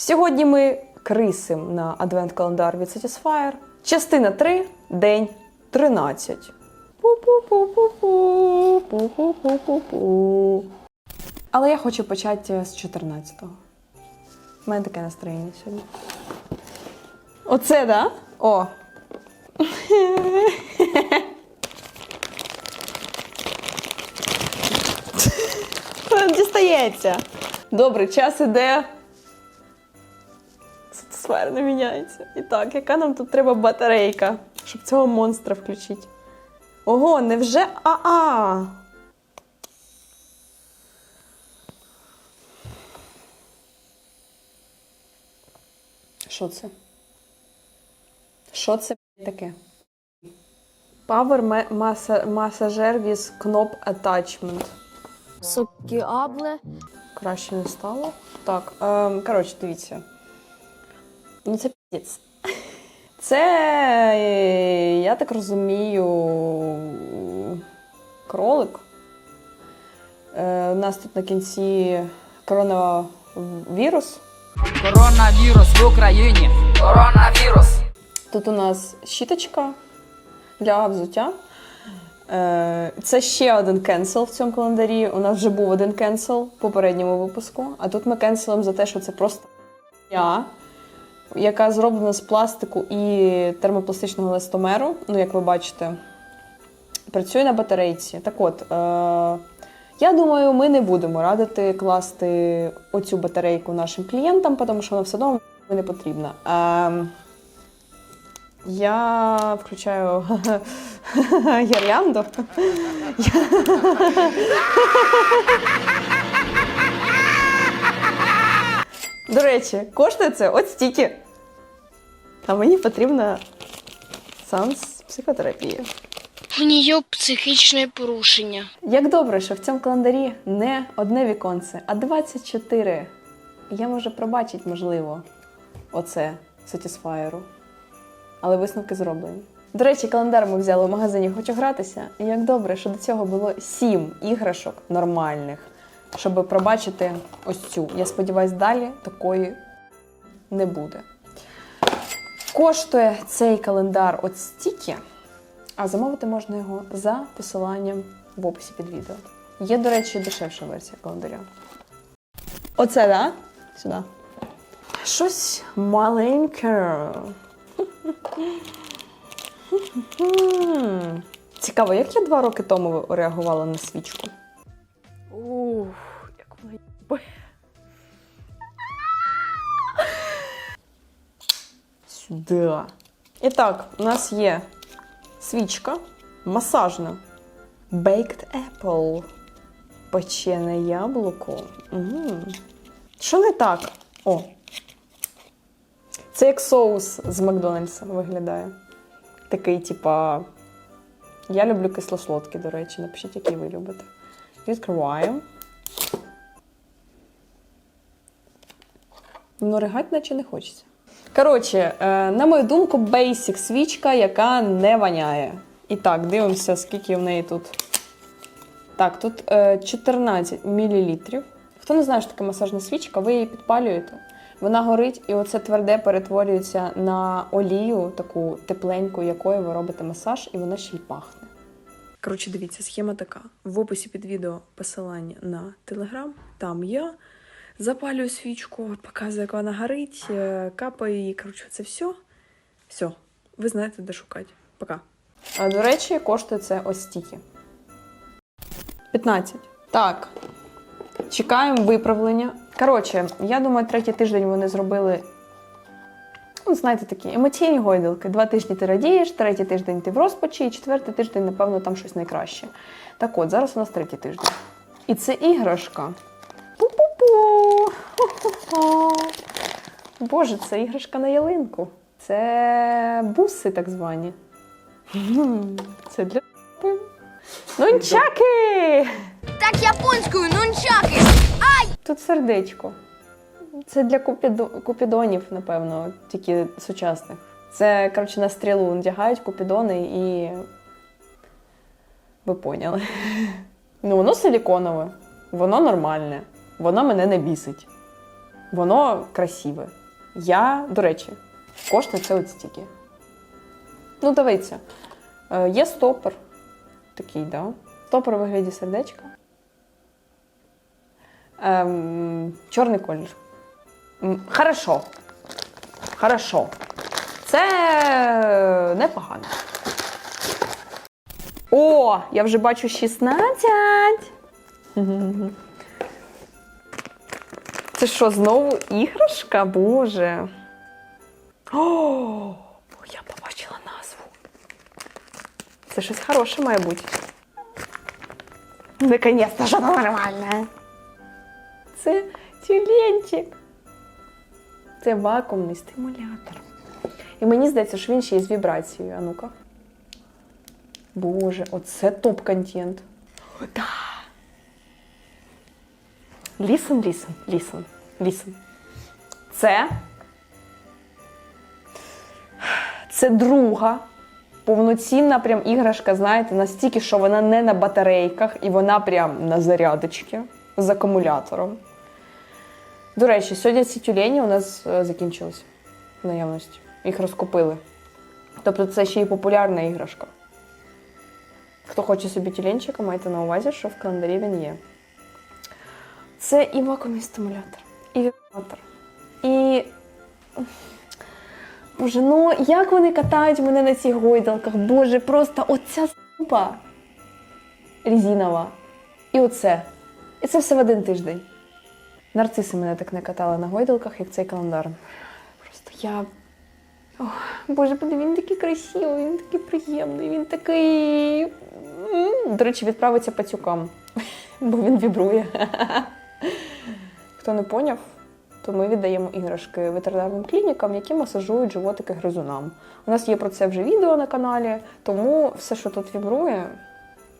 Сьогодні ми крисим на адвент-календар від Satisfyer. Частина 3, день 13. Пу-пу-пу-пу-пу, пу-пу-пу-пу-пу. Але я хочу почати з 14-го. У мене таке настроєння сьогодні. Оце, да? О. Дістається. Добре, час іде. Сфера не міняється. І так, яка нам тут треба батарейка, щоб цього монстра включити? Ого, невже АА? Що це? Що це таке? Power Massager with Knop Attachment. Сокіабле. Краще не стало. Так, ем, коротше, дивіться. Ну, це піздець. Це, е, я так розумію, кролик. Е, у нас тут на кінці коронавірус. Коронавірус в Україні. Коронавірус. Тут у нас щіточка для взуття. Е, Це ще один кенсел в цьому календарі. У нас вже був один кенсел в попередньому випуску. А тут ми кенселимо за те, що це просто я, яка зроблена з пластику і термопластичного листомеру. Ну, як ви бачите, працює на батарейці. Так от, е, я думаю, ми не будемо радити класти оцю батарейку нашим клієнтам, тому що вона все одно не потрібна. Е, я включаю гірлянду. До речі, коштує це от стільки. А мені потрібна сеанс психотерапії. В нього психічне порушення. Як добре, що в цьому календарі не одне віконце, а 24. Я можу пробачити, можливо, оце Satisfyer. Але висновки зроблені. До речі, календар ми взяли в магазині Хочу гратися. І як добре, що до цього було 7 іграшок нормальних, щоб пробачити ось цю. Я сподіваюсь, далі такої не буде. Коштує цей календар от стільки, а замовити можна його за посиланням в описі під відео. Є, до речі, дешевша версія календаря. Оце, да? Сюди. Щось маленьке. Цікаво, як я два роки тому реагувала на свічку? Сюди. І так, у нас є свічка масажна. Baked apple. Печене яблуко. М. Що не так? О. Це як соус з Макдональдса виглядає. Такий, типа. Я люблю кисло-солодкі, до речі. Напишіть, який ви любите. Відкриваємо. Ну, ригать наче не хочеться. Коротше, е, на мою думку, бейсік свічка, яка не воняє. І так, дивимося, скільки в неї тут. Так, тут е, 14 мл. Хто не знає, що таке масажна свічка, ви її підпалюєте. Вона горить, і оце тверде перетворюється на олію, таку тепленьку, якою ви робите масаж, і вона ще й пахне. Коротше, дивіться, схема така. В описі під відео посилання на телеграм. Там я запалюю свічку, показую, як вона горить, е, капаю її. Коротше, це все. Все. Ви знаєте, де шукати. Пока. А, до речі, коштує це ось стільки. 15. Так. Чекаємо виправлення. Коротше, я думаю, третій тиждень вони зробили. Ну, знаєте, такі емоційні гойдалки. Два тижні ти радієш, третій тиждень ти в розпачі, і четвертий тиждень, напевно, там щось найкраще. Так от, зараз у нас третій тиждень. І це іграшка. Боже, це іграшка на ялинку. Це буси так звані. Це для. Нунчаки! Так японською нунчаки. Тут сердечко. Це для купідо... купідонів, напевно, тільки сучасних. Це, коротше, на стрілу надягають купідони і. Ви поняли. Ну, воно силіконове, воно нормальне, воно мене не бісить. Воно красиве. Я, до речі, коштує це от стільки. Ну, дивіться. Е, Є стопор. Такий, да? Стопор у вигляді сердечка. Ем, чорний колір. Хорошо. Хорошо. Це непогано. О, я вже бачу 16. Це що, знову іграшка? Боже. О, я побачила назву. Це щось хороше має бути. Наконец-то що нормальне. Це тюленчик. Це вакуумний стимулятор. І мені здається, що він ще й з вібрацією. А ну-ка. Боже, оце топ-контент. Да. Listen, listen, listen, listen. Це. Це друга повноцінна прям іграшка, знаєте, настільки, що вона не на батарейках, і вона прям на зарядочці з акумулятором. До речі, сьогодні ці тюлені у нас е, закінчились в наявності. Їх розкупили. Тобто це ще й популярна іграшка. Хто хоче собі тюленчика, майте на увазі, що в календарі він є. Це і вакуумний стимулятор, і вібратор, і. Боже, ну як вони катають мене на цих гойдалках? Боже, просто оця ступа резинова. І оце. І це все в один тиждень. Нарциси мене так не катали на гойдалках, як цей календар. Просто я. Ох, Боже, він такий красивий, він такий приємний, він такий. До речі, відправиться пацюкам, бо він вібрує. Хто не поняв, то ми віддаємо іграшки ветеринарним клінікам, які масажують животики гризунам. У нас є про це вже відео на каналі, тому все, що тут вібрує,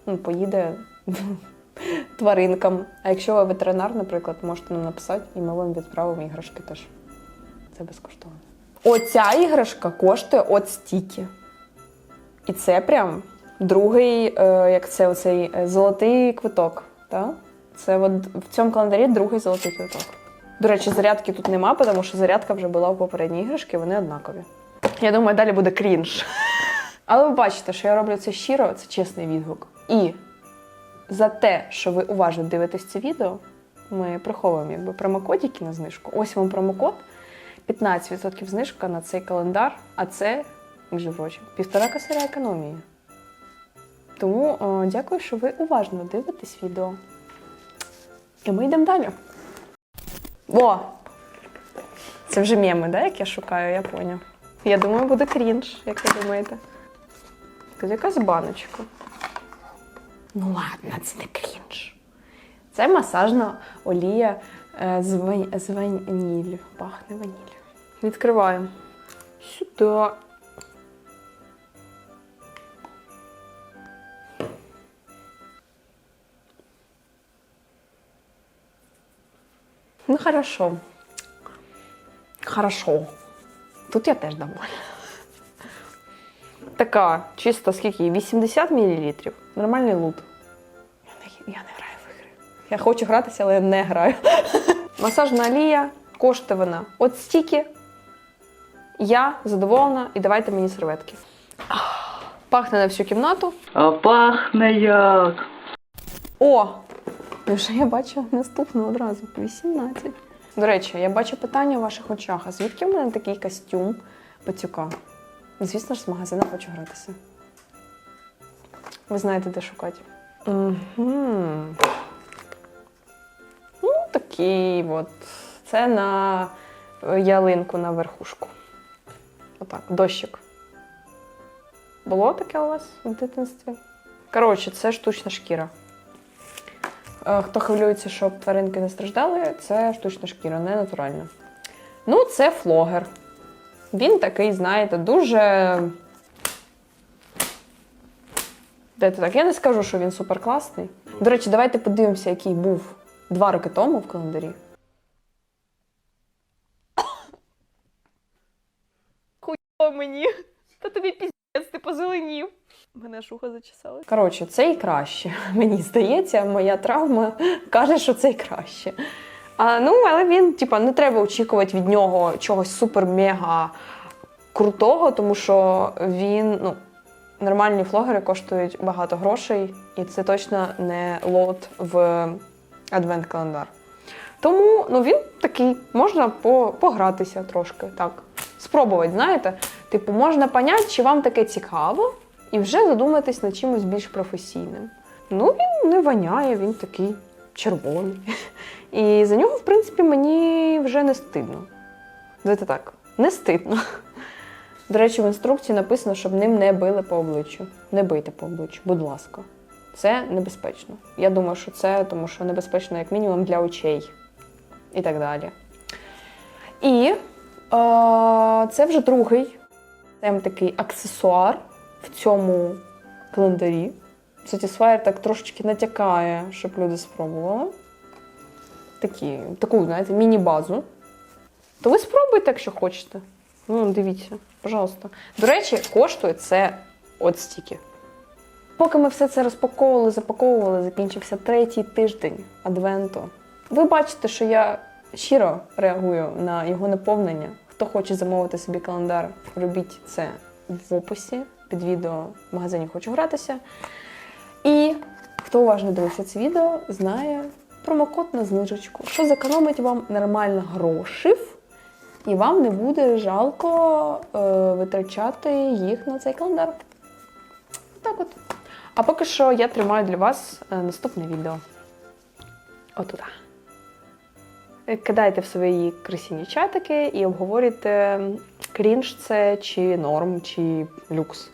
ну, поїде тваринкам. А якщо ви ветеринар, наприклад, можете нам написати, і ми вам відправимо іграшки теж. Це безкоштовно. Оця іграшка коштує от стільки. І це прям другий, е, як це оцей е, золотий квиток. Так? Це от в цьому календарі другий золотий квиток. До речі, зарядки тут нема, тому що зарядка вже була в попередній іграшці, вони однакові. Я думаю, далі буде крінж. Але ви бачите, що я роблю це щиро, це чесний відгук. І за те, що ви уважно дивитесь це відео, ми приховуємо якби промокодики на знижку. Ось вам промокод. 15% знижка на цей календар, а це, між прочим, півтора косаря економії. Тому о, дякую, що ви уважно дивитесь відео. І ми йдемо далі. О! Це вже меми, да, як я шукаю, я поняв. Я думаю, буде крінж, як ви думаєте. Тут якась баночка. Ну ладно, це не крінж. Це масажна олія е, з, ваніллю. Пахне ваніллю. Відкриваємо. Сюди. Ну, хорошо. Хорошо. Тут я теж довольна. Така, чисто скільки? 80 мл. Нормальний лут. Я не, я не граю в ігри. Я хочу гратися, але я не граю. Масажна олія, коштує вона от стільки. Я задоволена і давайте мені серветки. Пахне на всю кімнату. А пахне як. О! Вже я бачу наступну одразу 18. До речі, я бачу питання в ваших очах. А звідки в мене такий костюм пацюка? Звісно ж, з магазину хочу гратися. Ви знаєте, де шукати. Угу. Ну, такий от. Це на е, ялинку на верхушку. Отак, дощик. Було таке у вас в дитинстві? Коротше, це штучна шкіра. Е, Хто хвилюється, щоб тваринки не страждали, це штучна шкіра, не натуральна. Ну, це флогер. Він такий, знаєте, дуже. Де ти так? Я не скажу, що він суперкласний. До речі, давайте подивимося, який був два роки тому в календарі. Хуйо мені. Та тобі піздець, ти позеленів. Мене шуха зачесали. Коротше, цей краще. Мені здається, моя травма каже, що цей краще. А, ну, але він, типа, не треба очікувати від нього чогось супер-мега крутого, тому що він, ну, нормальні флогери коштують багато грошей, і це точно не лот в адвент-календар. Тому ну, він такий, можна по, погратися трошки, так. Спробувати, знаєте? Типу, можна поняти, чи вам таке цікаво, і вже задуматись над чимось більш професійним. Ну, він не воняє, він такий червоний. І за нього, в принципі, мені вже не стидно. Давайте так, не стидно. До речі, в інструкції написано, щоб ним не били по обличчю. Не бийте по обличчю, будь ласка. Це небезпечно. Я думаю, що це тому, що небезпечно, як мінімум, для очей і так далі. І е, це вже другий там такий аксесуар в цьому календарі. Satisfyer так трошечки натякає, щоб люди спробували. Такі, таку, знаєте, міні-базу. То ви спробуйте, якщо хочете. Ну, дивіться, пожалуйста. До речі, коштує це от стільки. Поки ми все це розпаковували, запаковували, закінчився третій тиждень адвенту. Ви бачите, що я щиро реагую на його наповнення. Хто хоче замовити собі календар, робіть це в описі під відео в магазині Хочу гратися. І хто уважно дивився це відео, знає промокод на знижечку, що зекономить вам нормально грошів, і вам не буде жалко е, витрачати їх на цей календар. Так от. А поки що я тримаю для вас е, наступне відео. Отуда. Е, Кидайте в свої красиві чатики і обговорюйте, крінж це чи норм, чи люкс.